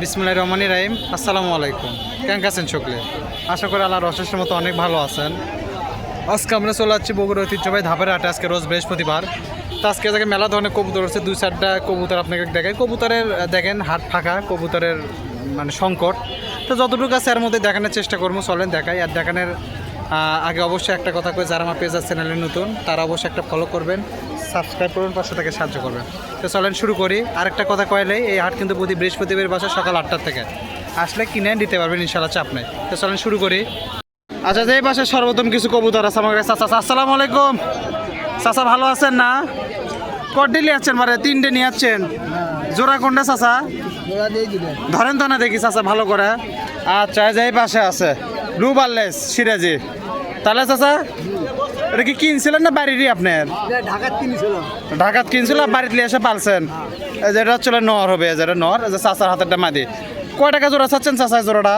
বিসমুল্লাহ রহমানি রাহিম। আসসালামু আলাইকুম। কেমন আছেন সকলে? আশা করি আল্লাহর অশেষের মতো অনেক ভালো আছেন। আজকে আমরা চলে যাচ্ছি বগুড়া ঐতিহ্যবাহী ধাপের হাটে। আজকে রোজ বৃহস্পতিবার। তো আজকে আজকে মেলা ধরনের কবুতর আছে। দুই চারটা কবুতর আপনাকে দেখেন কবুতরের দেখেন হাট ফাঁকা, কবুতরের মানে সংকট। তো যতটুকু আছে এর মধ্যে দেখানোর চেষ্টা করব। চলেন দেখাই। আর দেখানোর আগে অবশ্যই একটা কথা কই যারা আমার পেজ আর চ্যানেলে নতুন তারা অবশ্যই একটা ফলো করবেন সাবস্ক্রাইব করবেন পাশে থেকে সাহায্য করবেন। তো চলেন শুরু করি। আরেকটা কথা কয়লে এই হাট কিন্তু প্রতি বৃহস্পতিবার বাসা সকাল আটটার থেকে। আসলে কিনে দিতে পারবেন ইনশাল্লাহ চাপ নেই। তো চলেন শুরু করি। আচ্ছা যে পাশে সর্বপ্রথম কিছু কবুতর আছে আমার কাছে। চাচা আসসালামু আলাইকুম। চাচা ভালো আছেন না? কটি নিয়ে আছেন মানে তিনটে নিয়ে আছেন। জোড়া কোনটা চাচা? ধরেন তো না দেখি চাচা ভালো করে। আচ্ছা যে এই পাশে আছে। Blue barless Siraji. তাহলে চাচা এটা কি কিনছিলেন না বাড়িরই আপনার? ঢাকাত কিনছিল বাড়িতে এসে পালছেন। এই যে এটা হচ্ছে নর হবে এই যে এটা নর যে চাচার হাতেরটা মাদি। কয় টাকা জোড়া চাচ্ছেন চাচা জোড়াটা?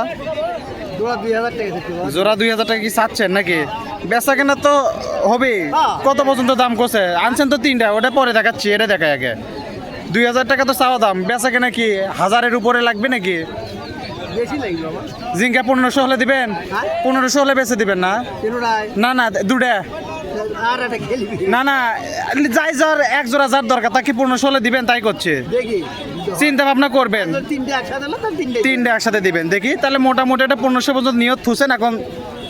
জোড়া দুই হাজার টাকা কি চাচ্ছেন নাকি? বেচা কেনা তো হবে কত পর্যন্ত দাম করছে আনছেন তো তিনটা ওটা পরে দেখাচ্ছি এটা দেখায় আগে। দুই হাজার টাকা তো চাওয়া দাম। বেচা কেনা কি হাজারের উপরে লাগবে নাকি? জিঙ্কা পনেরোশো হলে দিবেন? হ্যাঁ? পনেরোশো হলে বেছে দিবেন না? না না দুটা একটা না না যাই যার এক জোড়া যার দরকার তাকে পনেরোশো হলে দিবেন তাই করছে। চিন্তা ভাবনা করবেন। তিনটে একসাথে তিনটে তিনটে একসাথে দিবেন। দেখি তাহলে মোটামুটি এটা পনেরোশো পর্যন্ত নিয়ত থুছেন এখন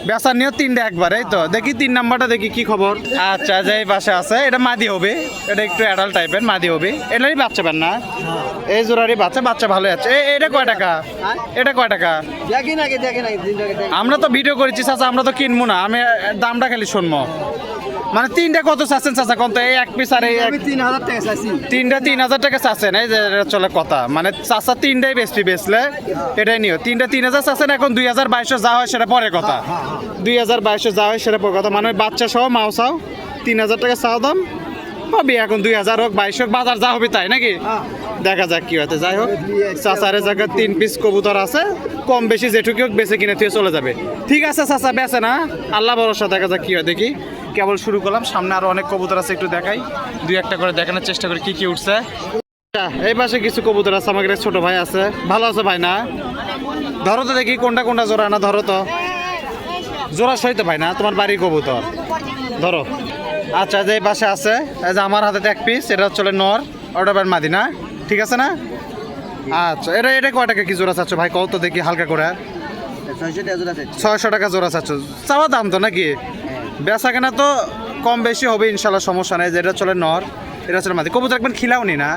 বেচার নিয়ে তিনটে একবার এই তো। দেখি তিন নাম্বারটা দেখি কি খবর। আচ্ছা যে পাশে আছে এটা মাদি হবে। এটা একটু অ্যাডাল্ট টাইপের মাদি হবে। এটারই বাচ্চা পান না? এই জোরারই বাচ্চা বাচ্চা ভালো আছে। এই এটা কয় টাকা? এটা কয় টাকা? আমরা তো ভিডিও করেছি চাচা আমরা তো কিনবো না। আমি দামটা খালি শুনব। মানে তিনটা কত চাচ্ছেন চাচা? কত এই এক পিস আর এই আমি তিন হাজার টাকা চাইছি। তিনটা তিন হাজার টাকা চাচ্ছেন এই যে চলে কথা। মানে চাচা তিনটাই বেশি বেচলে এটাই নিও তিনটা তিন হাজার চাচ্ছেন এখন দুই হাজার বাইশশো যা হয় সেটা পরে কথা। দুই হাজার বাইশে যা হয় সেটা পরে কথা। মানে বাচ্চা সহ মাও চাও তিন হাজার টাকা চাও দাম পাবি এখন দুই হাজার হোক বাইশ হোক বাজার যা হবে তাই নাকি? দেখা যাক কি হতে যাই হোক চাচারের জায়গায় তিন পিস কবুতর আছে কম বেশি যেটুকু হোক বেছে কিনে তুই চলে যাবে। ঠিক আছে চাচা বেছে না আল্লাহ ভরসা দেখা যাক কি হয় দেখি। কেবল শুরু করলাম সামনে আরও অনেক কবুতর আছে একটু দেখাই। দুই একটা করে দেখানোর চেষ্টা করি কি কি উঠছে। আচ্ছা, এই পাশে কিছু কবুতর আছে আমাদের ছোট ভাই আছে। ভালো আছে ভাই না? ধরো তো দেখি কোনটা কোনটা জোড়া না ধরো তো। জোড়া সহিত ভাই না তোমার বাড়ির কবুতর। ধরো। আচ্ছা যে এই পাশে আছে এই যে আমার হাতে এক পিস এটা হচ্ছে নর ওটা মাদি না? ঠিক আছে না? আচ্ছা এটা এটা কয় টাকা কি জোড়া চাচ্ছ ভাই? কত দেখি হালকা করে। ছয়শো টাকা জোড়া চাচ্ছ। চাওয়া দাম তো নাকি? বেচা কেনা তো কম বেশি হবে, ইনশাল্লাহ সমস্যা নেই। যেটা চলে নর, এটা চলে মাদি। কবুতর একবার খিলাও নি না।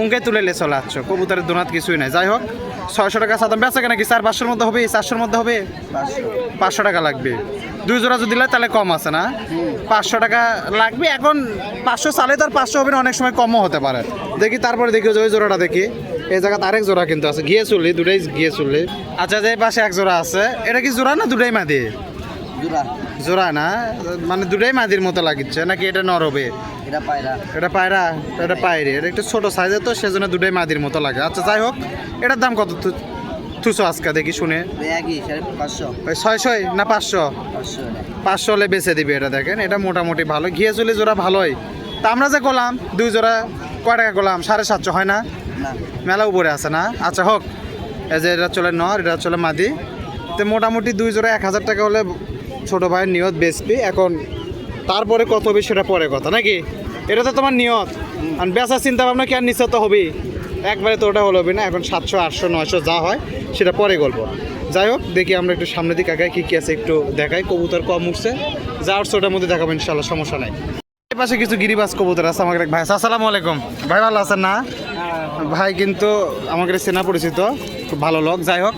উঙ্কে তুলে লে চলে আসছো। কবুতরের দোনাত কিছুই নাই। যাই হোক, ছয়শো টাকা চাতাম বেচা কেনা কি চার, পাঁচশোর মধ্যে হবে চারশোর মধ্যে হবে? পাঁচশো টাকা লাগবে। দুই জোড়া যদি দিলে তাহলে কম আছে না? পাঁচশো টাকা লাগবে। এখন পাঁচশো চালে তো আর পাঁচশো হবে না, অনেক সময় কমও হতে পারে। দেখি তারপরে দেখি ওই জোড়াটা দেখি। এই জায়গাতে আরেক জোড়া কিন্তু আছে। গিয়ে চললি, দুটাই গিয়ে চললি। আচ্ছা যে পাশে এক জোড়া আছে, এটা কি জোড়া না দুটাই মাদি? জোড়া। জোড়া না? মানে দুটাই মাদির মতো লাগিচ্ছে নাকি এটা নর হবে? এটা পায়রা। এটা পায়রা? এটা পায়রে। এটা একটু ছোট সাইজের তো সেজন্য দুটাই মাদির মতো লাগে। আচ্ছা যাই হোক এটার দাম কত থুসো আজকে দেখি শুনে? ছয়শোই না পাঁচশো? পাঁচশো হলে বেচে দিবে এটা দেখেন। এটা মোটামুটি ভালো। ঘিয়ে চুলি জোড়া ভালোই। তা আমরা যে করলাম দুই জোড়া কয় টাকা করলাম? সাড়ে সাতশো হয় না। মেলা উপরে আছে না? আচ্ছা হোক। এই যে এটা চলে নর এটা চলে মাদি। তো মোটামুটি দুই জোড়া এক হাজার টাকা হলে ছোটো ভাইয়ের নিয়ত বেচবি এখন তারপরে কত হবে সেটা পরে কথা, নাকি? এটা তো তোমার নিয়ত। আর বেচার চিন্তা ভাবনা কি আর নিচে তো হবেই? একবারে তো ওটা হলো না এখন সাতশো, আটশো, নয়শো যা হয়, সেটা পরে গল্প। যাই হোক, দেখি আমরা একটু সামনের দিকে আগাই, কী কী আছে একটু দেখাই। কবুতর কম উঠছে। যা উঠছে ওটার মধ্যে দেখাবো ইনশাল্লাহ সমস্যা নাই। পাশে কিছু গিরিবাস কবুতর আছে আমাকে ভাই। আসসালামু আলাইকুম। ভাই, ভালো আছেন না? ভাই, কিন্তু আমাকে চেনা পরিচিত, খুব ভালো লোক। যাই হোক,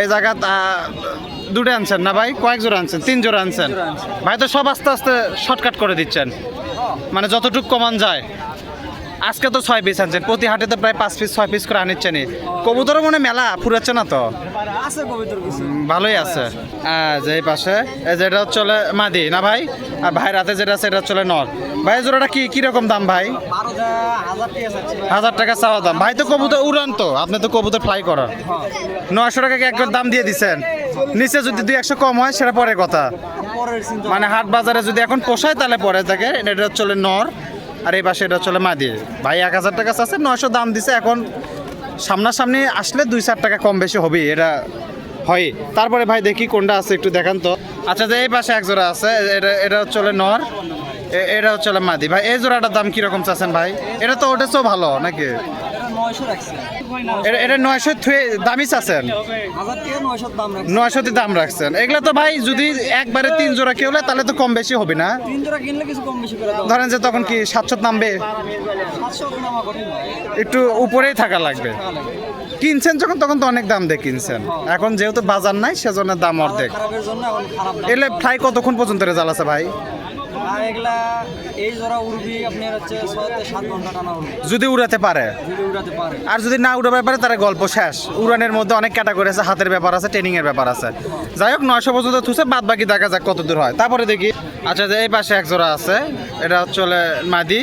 এই জায়গা দুটো আনছেন না ভাই? কয়েক জোড়া আনছেন? তিন জোড়া আনছেন? ভাই তো সব আস্তে আস্তে শর্টকাট করে দিচ্ছেন। মানে যতটুকু কমান যায়। আজকে তো ছয় পিস আনছেন। প্রতি হাটে তো প্রায় পাঁচ পিস ছয় পিস করে আনিচ্ছেন কবুতরও মনে মেলা ফুরাচ্ছে না তো? আছে কবিতর ভালোই আছে। হ্যাঁ যে এই পাশে এই যেটা চলে মাদি না ভাই? আর ভাই রাতে যেটা আছে এটা চলে নর। ভাই জোড়াটা কি কীরকম দাম ভাই? হাজার টাকা চাওয়া দাম। ভাই তো কবুতর উড়ান তো। আপনি তো কবুতর ফ্লাই করার। নয়শো টাকাকে একবার দাম দিয়ে দিচ্ছেন নিচে যদি দুই একশো কম হয় সেটা পরে কথা। মানে হাট বাজারে যদি এখন পোষায় তাহলে পরে থাকে। এটা চলে নর। আর এই পাশে এটা চলে মাদি। ভাই এক হাজার টাকা আছে নয়শো দাম দিছে, এখন সামনাসামনি আসলে দুই চার টাকা কম বেশি হবে এটা হয়। তারপরে ভাই দেখি কোনটা আছে, একটু দেখান তো। আচ্ছা যে এই পাশে এক জোড়া আছে, এটা এটা চলে নর এটা হচ্ছে মাদি। ভাই, এই জোড়াটার দাম কীরকম চাচ্ছেন ভাই? এটা তো ওটা ভালো, নাকি? এটা নয়শো চাচ্ছেন? দাম রাখছে নয়শোতে দাম রাখছেন। এগুলো তো ভাই যদি একবারে তিন জোড়া কেউ হলে তাহলে তো কম বেশি হবে না? ধরেন যে তখন কি সাতশো নামবে? একটু উপরেই থাকা লাগবে। কিনছেন যখন তখন তো অনেক দাম দিয়ে কিনছেন। এখন যেহেতু বাজার নাই সেজন্য দাম অর্ধেক। এলে ফ্রাই কতক্ষণ পর্যন্ত রেজাল্ট আছে ভাই? এই জোড়া উড়বি আপনার হচ্ছে ছয় সাত ঘণ্টা টানা উড়বি। যদি উড়াতে পারে? যদি উড়াতে পারে। আর যদি না উড়াতে পারে তার গল্প শেষ। উড়ানের মধ্যে অনেক ক্যাটাগরি আছে হাতের ব্যাপার আছে ট্রেনিং এর ব্যাপার আছে। যাই হোক নয়শো পর্যন্ত থুসে বাদ বাকি দেখা যাক কত দূর হয়। তারপরে দেখি। আচ্ছা যে এই পাশে এক জোড়া আছে এটা চলে মাদি।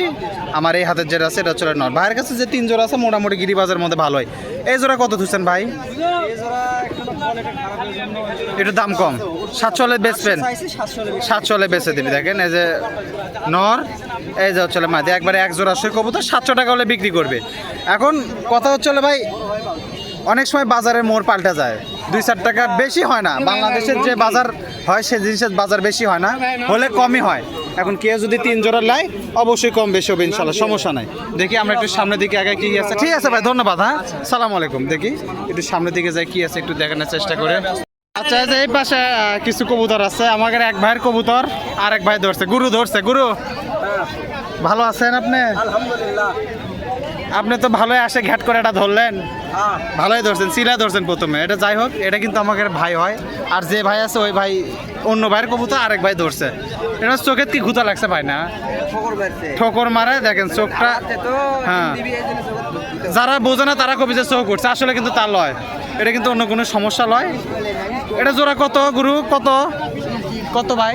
আমার এই হাতের যেটা আছে এটা চলে নর। ভাইয়ের কাছে যে তিন জোড়া আছে মোটামুটি গিরিবাজের মধ্যে ভালোই এই জোড়া কত থুসেন ভাই? একটু দাম কম। সাতশো হলে বেচবেন সাতশো বেচে দিবি দেখেন এই যে নর এই যে হচ্ছে মাদি, একবারে এক জোড়া সই কবুতর, সাতশো টাকা হলে বিক্রি করবে। এখন কথা হচ্ছে ভাই, অনেক সময় বাজারের মোড় পাল্টা যায়। দুই চার টাকা বেশি হয় না। বাংলাদেশের যে বাজার হয়, সে জিনিসের বাজার বেশি হয় না, হলে কমই হয়। এখন কেউ যদি তিন জোড়া লাই অবশ্যই কম বেশি হবে ইনশাল্লাহ, সমস্যা নাই। দেখি আমরা একটু সামনের দিকে আগে কি আছে। ঠিক আছে ভাই, ধন্যবাদ হ্যাঁ। সালাম আলাইকুম, দেখি। একটু সামনের দিকে যাই, কি আছে, একটু দেখানোর চেষ্টা করে। আচ্ছা যে এই পাশে কিছু কবুতর আছে। আমাদের এক ভাইয়ের কবুতর আর এক ভাই ধরছে। গুরু ধরছে, গুরু। ভালো আছেন আপনি? আলহামদুলিল্লাহ। আপনি তো ভালোই আসে ঘ্যাট করে এটা ধরলেন। হ্যাঁ। ভালোই ধরছেন সিলা ধরছেন প্রথমে। এটা যাই হোক এটা কিন্তু আমাদের ভাই হয়। আর যে ভাই আছে ওই ভাই অন্য ভাইয়ের কবুতর আরেক ভাই ধরছে। এটা চোখের কি ঘুতা লাগছে ভাই না? ঠোকর মারে দেখেন চোখটা। হ্যাঁ। যারা বোঝে না তারা কবি যে চোখ উঠছে। আসলে কিন্তু তার লয়। এটা কিন্তু অন্য কোনো সমস্যা লয়। এটা জোড়া কত গুরু? কত? কত ভাই?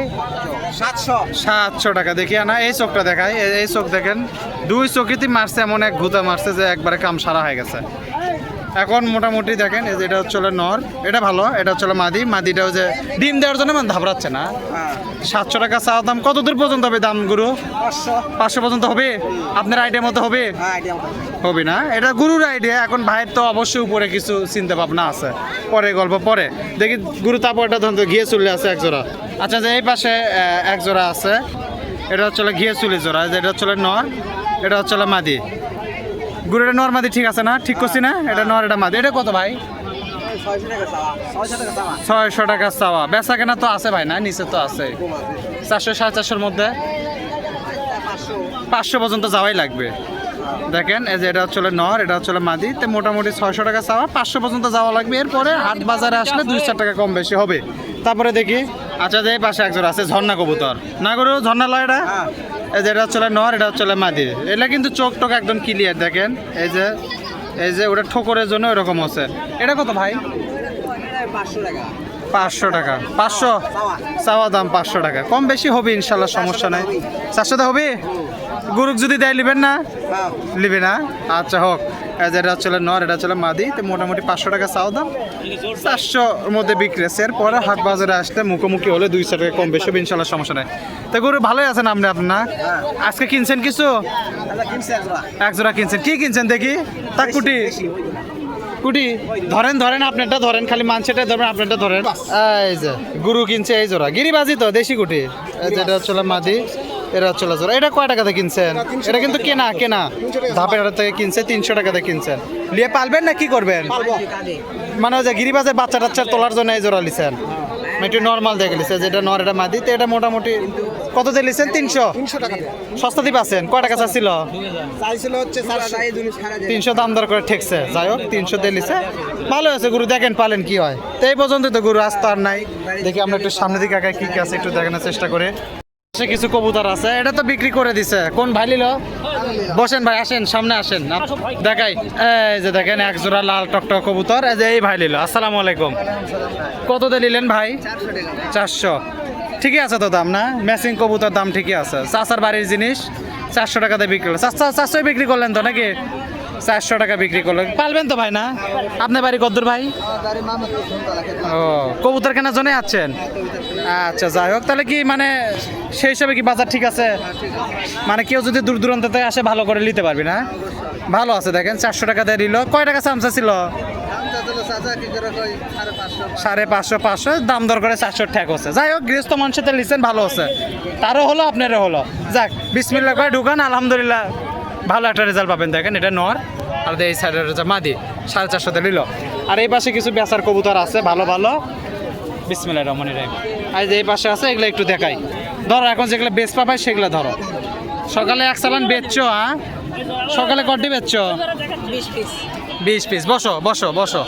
সাতশো। টাকা। দেখি না এই চোখটা দেখায় এই- চোখ দেখেন দুই চোখেতেই মারছে এমন এক ঘুতা মারছে যে একবারে কাম সারা হয়ে গেছে। এখন মোটামুটি দেখেন এই যে এটা হচ্ছে নর এটা ভালো এটা হচ্ছে মাদি। মাদিটাও যে ডিম দেওয়ার জন্য মানে ঘাবড়াচ্ছে না। হ্যাঁ। সাতশো টাকা চাওয়া দাম কত দূর পর্যন্ত হবে দাম গুরু? পাঁচশো। পর্যন্ত হবে? আপনার আইডিয়া মতো হবে? হ্যাঁ। হবে না? এটা গুরুর আইডিয়া এখন ভাইয়ের তো অবশ্যই উপরে কিছু চিন্তা ভাবনা আছে। পরে গল্প, পরে। দেখি গুরু তারপরটা ধরুন ঘিয়ে চলে আছে এক জোড়া। আচ্ছা যে এই পাশে এক জোড়া আছে। এটা হচ্ছে ঘিয়ে চুলি জোড়া। এটা হচ্ছে নর, এটা হচ্ছে মাদি। গুরু, এটা নর মাদি ঠিক আছে না? ঠিক করছি না? এটা নর, এটা মাদি। এটা কত ভাই? ছয়শো টাকা চাওয়া। বেচা কেনা তো আছে ভাই না? নিচে তো আছে। চারশো, সাড়ে চারশোর মধ্যে? পাঁচশো পর্যন্ত যাওয়াই লাগবে। দেখেন, এই যে এটা হচ্ছে নর, এটা হচ্ছে মাদি। তো মোটামুটি ছয়শো টাকা চাওয়া, পাঁচশো পর্যন্ত যাওয়া লাগবে। এরপরে হাট বাজারে আসলে দুই চার টাকা কম বেশি হবে। তারপরে দেখি আচ্ছা যে পাশে একজন আছে, ঝর্ণা কবুতর। না করু ঝর্ণা লয় এটা। এই যে এটা হচ্ছে নর, এটা হচ্ছে মাদি। এটা কিন্তু চোখ টোক একদম ক্লিয়ার দেখেন। এই যে এই যে ওটা ঠোকরের জন্য এরকম হচ্ছে এটা কত ভাই? পাঁচশো টাকা। পাঁচশো? চাওয়া দাম পাঁচশো টাকা। কম বেশি হবে ইনশাল্লাহ, সমস্যা নাই। চারশো হবে? গুরুক যদি দেয় নেবেন না? নিবি না? আচ্ছা হোক। এটা হচ্ছে নর, এটা হচ্ছে মাদি। তো মোটামুটি পাঁচশো টাকা চাও দাম। চারশোর মধ্যে বিক্রি আছে। এরপরে হাট বাজারে আসতে মুখোমুখি হলে দুইশো টাকা কম বেশি ইনশাল্লাহ সমস্যা নেই। তো গরু ভালোই আছেন আপনি আপনার আজকে কিনছেন কিছু? তাহলে কিনছে এক জোড়া কিনছেন। কি কিনছেন দেখি? তা কুটি। কুটি। ধরেন ধরেন আপনারটা, ধরেন খালি মাংসটা ধরেন আপনারটা ধরেন। এই যে, গুরু কিনছে এই জোড়া। গিরিবাজি তো, দেশি কুটি। এই যে এটা হচ্ছে মাদি। এটা জোড়া এটা কয় টাকাতে কিনছেন? এটা কিন্তু কেনা কেনা। ধাপের থেকে কিনছে তিনশো টাকাতে কিনছেন। নিয়ে পালবেন না কি করবেন? মানে যে গিরিবাজের বাচ্চা টাচ্চা তোলার জন্য এই জোড়া লিছেন। একটু নর্মাল দেখে লিছে যেটা নর এটা মাদি তো এটা মোটামুটি কত দিয়ে লিছেন? তিনশো? সস্তা দিয়ে পাচ্ছেন? কয় টাকা চাচ্ছিল? তিনশো দাম দর করে ঠেকছে। যাই হোক তিনশো দিলিছে ভালো আছে গুরু দেখেন পালেন কি হয়। তো এই পর্যন্ত তো গুরু আসতো আর নাই। দেখি আমরা একটু সামনের দিকে আগে কি কি আছে একটু দেখানোর চেষ্টা করে। পাশে কিছু কবুতর আছে। এটা তো বিক্রি করে দিছে। কোন ভাই নিল বসেন ভাই, আসেন, সামনে আসেন। দেখাই। এই যে দেখেন এক জোড়া লাল টকটক কবুতর। এই যে এই ভাই নিল আসসালামু আলাইকুম। কত দিয়ে নিলেন ভাই? চারশো। ঠিকই আছে তো দাম, না? ম্যাচিং কবুতর দাম ঠিকই আছে। চাচার বাড়ির জিনিস, চারশো টাকাতে বিক্রি করলেন চারশো চারশোই বিক্রি করলেন তো নাকি? চারশো টাকা বিক্রি করল পালবেন তো ভাই না? আপনার বাড়ি কদ্দুর ভাই? ও, কবুতর কেনার জন্য আছেন আচ্ছা যাই হোক, তাহলে কি মানে সেই হিসাবে কি বাজার ঠিক আছে? মানে কেউ যদি দূর দূরান্ত থেকে আসে, ভালো করে নিতে পারবি না? ভালো আছে, দেখেন, চারশো টাকা দিয়ে নিল। কয় টাকা চামচা ছিল? সাড়ে পাঁচশো পাঁচশো, দাম দর করে চারশো ঠেক হচ্ছে। যাই হোক, গৃহস্থ মানুষের লিসেন ভালো আছে তারও হলো, আপনারও হলো। যাক বিসমিল্লা করে ঢুকান, আলহামদুলিল্লাহ। ভালো একটা রেজাল্ট পাবেন, দেখেন, এটা নর, আর এই সাইডের রেজাল্ট মাদি, সাড়ে চারশোতে নিল। আর এই পাশে কিছু বেচার কবুতর আছে, ভালো ভালো। বিসমিল্লা রহমান রাহিম। আর যে এই পাশে আছে, এগুলো একটু দেখাই। ধরো, এখন যেগুলো বেচ পাবাই সেগুলো ধরো। সকালে এক চালান বেচছো হ্যাঁ সকালে কটি বেচছো? বিশ পিস বসো বসো বসো।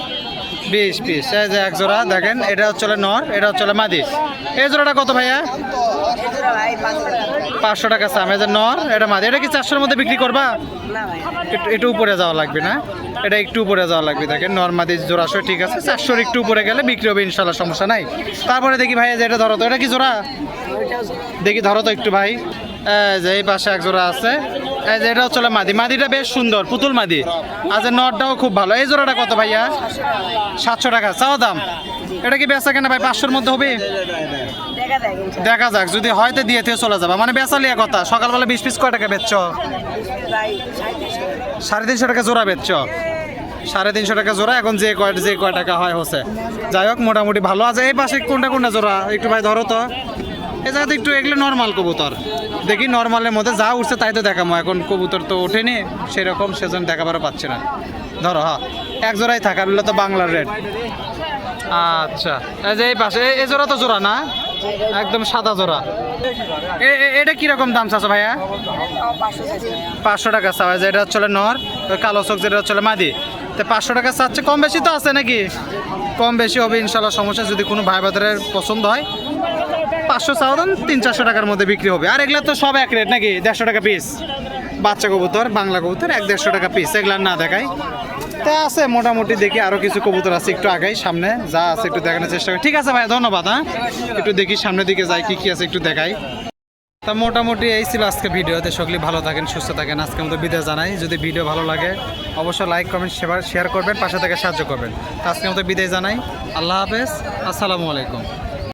বিশ পিস এই যে এক জোড়া, দেখেন, এটা হচ্ছে নর, এটা হচ্ছে মাদি। এই জোড়াটা কত ভাইয়া? পাঁচশো টাকা চাম। এই নর, এটা মাদি। এটা কি চারশোর মধ্যে বিক্রি করবা? একটু উপরে যাওয়া লাগবে না? এটা একটু উপরে যাওয়া লাগবে। দেখেন, নর, মাদি জোড়াশো ঠিক আছে। চারশোর একটু উপরে গেলে বিক্রি হবে ইনশাল্লাহ সমস্যা নাই। তারপরে দেখি ভাইয়া যে এটা ধরো তো। এটা কি জোড়া? দেখি, ধরো তো একটু ভাই। যে এই পাশে এক জোড়া আছে। এই যে এটা হচ্ছে মাদি। মাদিটা বেশ সুন্দর, পুতুল মাদি। আর যে নটটাও খুব ভালো। এই জোড়াটা কত ভাইয়া? সাতশো টাকা। চাও দাম। এটা কি বেচা কেনা ভাই? পাঁচশোর মধ্যে হবে? দেখা যাক, যদি হয় তো দিয়ে থেকে চলে যাবে। মানে বেচা লিয়া কথা, সকালবেলা বিশ পিস কয় টাকা বেচছ? সাড়ে তিনশো টাকা জোড়া বেচছ? সাড়ে তিনশো টাকা জোড়া, এখন যে কয় যে কয় টাকা হয় হচ্ছে। যাই হোক, মোটামুটি ভালো আছে। এই পাশে কোনটা কোনটা জোড়া? একটু ভাই ধরো তো। এই জায়গাতে একটু এগুলো নর্মাল কবুতর। দেখি নর্মালের মধ্যে যা উঠছে তাই তো দেখাবো এখন কবুতর তো ওঠেনি, সেরকম সেজন্য দেখাবারও পাচ্ছে না। ধরো হ্যাঁ। এক জোড়াই হলো তো বাংলার রেট আচ্ছা। এই যে এই পাশে এই জোড়া তো জোড়া না? একদম সাদা জোড়া। এটা কীরকম দাম চাচ্ছে ভাইয়া? পাঁচশো টাকা চাওয়া যায়, এটা হচ্ছে নর কালো চোখ যেটা হচ্ছে মাদি। তো পাঁচশো টাকা চাচ্ছে, কম বেশি তো আছে নাকি? কম বেশি হবে, ইনশাল্লাহ, সমস্যা। যদি কোনো ভাই বাজারের পছন্দ হয়, পাঁচশো চাও দেন, তিন, চারশো টাকার মধ্যে বিক্রি হবে। আর এগুলা তো সব এক রেট নাকি? দেড়শো টাকা পিস বাচ্চা কবুতর, বাংলা কবুতর, এক, দেড়শো টাকা পিস এগুলা না দেখাই। তা আছে মোটামুটি দেখি আরও কিছু কবুতর আছে একটু আগাই, সামনে যা আছে একটু দেখানোর চেষ্টা করি। ঠিক আছে ভাই ধন্যবাদ হ্যাঁ? একটু দেখি সামনের দিকে যাই, কি কি আছে একটু দেখাই। তা মোটামুটি এই ছিল আজকে ভিডিওতে। সকলেই ভালো থাকেন, সুস্থ থাকেন। আজকে মতো বিদায় জানাই। যদি ভিডিও ভালো লাগে, অবশ্যই লাইক কমেন্ট শেয়ার শেয়ার করবেন, পাশে থেকে সাহায্য করবেন। আজকে মতো বিদায় জানাই। আল্লাহ হাফেজ। আসসালামু আলাইকুম।